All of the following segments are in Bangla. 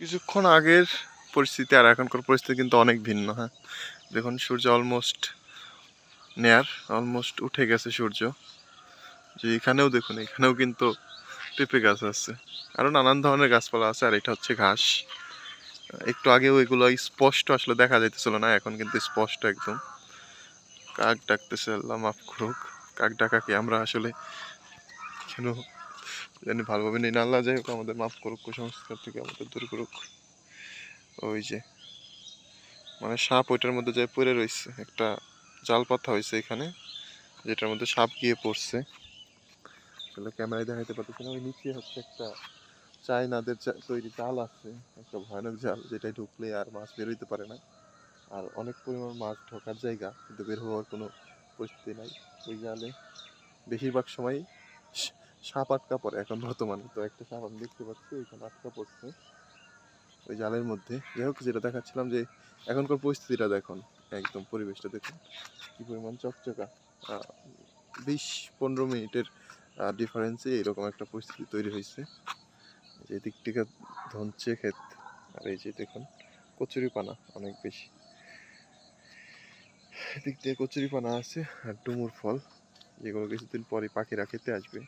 কিছুক্ষণ আগের পরিস্থিতি আর এখনকার পরিস্থিতি কিন্তু অনেক ভিন্ন হ্যাঁ? দেখুন, সূর্য অলমোস্ট নেয়ার অলমোস্ট উঠে গেছে সূর্য। যে এখানেও দেখুন, এখানেও কিন্তু পেঁপে গাছ আছে। আরও নানান ধরনের গাছপালা আছে, আর এটা হচ্ছে ঘাস। একটু আগেও এগুলো স্পষ্ট আসলে দেখা যাইতেছিল না, এখন কিন্তু স্পষ্ট একদম। কাক ডাকতেছে, আল্লাহ মাফ করুক। কাক ডাকাকে আমরা আসলে কেন জানি ভালোভাবে নেই না আল্লাহ যাই হোক, আমাদের মাফ করুক, কুসংস্কার থেকে আমাদের দূর করুক। ওই যে মানে সাপ ওইটার মধ্যে যায় পড়ে রয়েছে, একটা জাল পাতা হয়েছে এখানে, যেটার মধ্যে সাপ গিয়ে পড়ছে। আসলে ক্যামেরায় দেখাতে পারতেছি না, ওই নিচে হচ্ছে একটা চায়নাদের তৈরি জাল আছে, একটা ভয়ানক জাল যেটাই ঢুকলে আর মাছ বেরোইতে পারে না। আর অনেক পরিমাণ মাছ ঢোকার জায়গা, কিন্তু বের হওয়ার কোনো পরিস্থিতি নাই। ওই জালে বেশিরভাগ সময় সাপ আটকা পড়ে এখন বর্তমানে। তো একটা সাপ আমি দেখতে পাচ্ছি, ওইখানে আটকা পড়ছে। ওই জালের মধ্যে। যাই হোক, যেটা দেখাচ্ছিলাম যে এখনকার পরিস্থিতিটা দেখুন, একদম পরিবেশটা দেখুন। কি পরিমাণ চকচকা। বিশ পনেরো মিনিটের ডিফারেন্সে এরকম একটা পরিস্থিতি তৈরি হয়েছে। যে দিক থেকে ধনছে ক্ষেত, আর এই যে দেখুন, কচুরি পানা অনেক বেশি। এদিক দিয়ে কচুরি পানা আছে আর ডুমুর ফল, যেগুলো কিছুদিন পরে পাখিরা খেতে আসবে।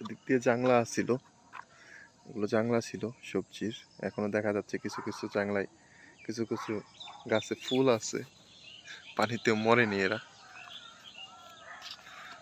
এদিক দিয়ে জাংলা ছিল। এগুলো জাংলা ছিল, সবজির। এখনও দেখা যাচ্ছে কিছু কিছু জাংলায় কিছু কিছু গাছে ফুল আছে। পানিতে মরেনি এরা।